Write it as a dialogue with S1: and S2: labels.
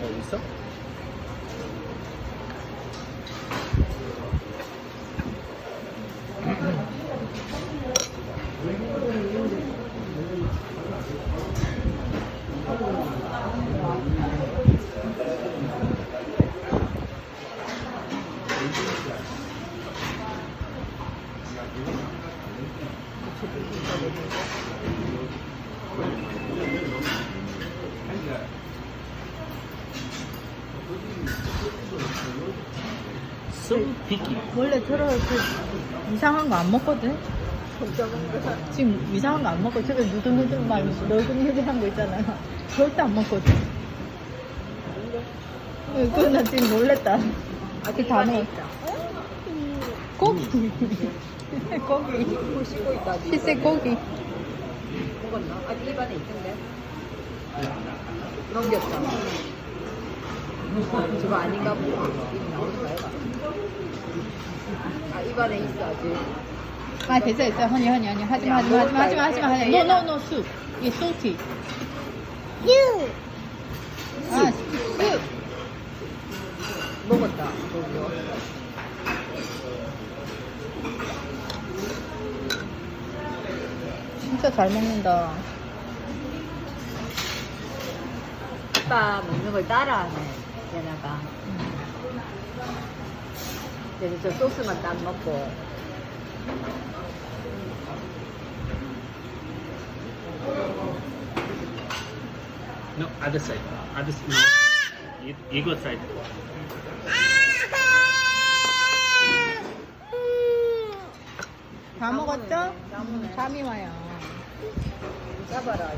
S1: 어, 있어? 좀 비기.
S2: 원래 저런 그 이상한 거 안 먹거든. 지금 이상한 거 안 먹고 저런 누들누들 막 너근누들한 거 있잖아요. 절대 안 먹거든. 응, 그건 나 지금 놀랬다. 그 단어. 고기. 고기.
S3: 보시고 있다.
S2: 피세 고기.
S3: 먹었나? 아직 입안에 있던데. 넘겼다. 저거 아닌가 보다. 입 나오는 거야. 아 입안에 있어 아직.
S2: 아 됐어 됐어 허니 허니 허니 하지마 하지마 하지마 하지마 하지마 하지마 노노노 쑥 이게 소티 유 아, 쑥
S3: 먹었다. 저거.
S2: 진짜 잘 먹는다
S3: 아빠 먹는 걸 따라하네. 얘네가. 얘는 저 소스만 딱 먹고.
S1: No, other side. Other side. No. 이- 이거 side.
S2: 다 먹었죠? 잠이 와요
S3: 잡아라.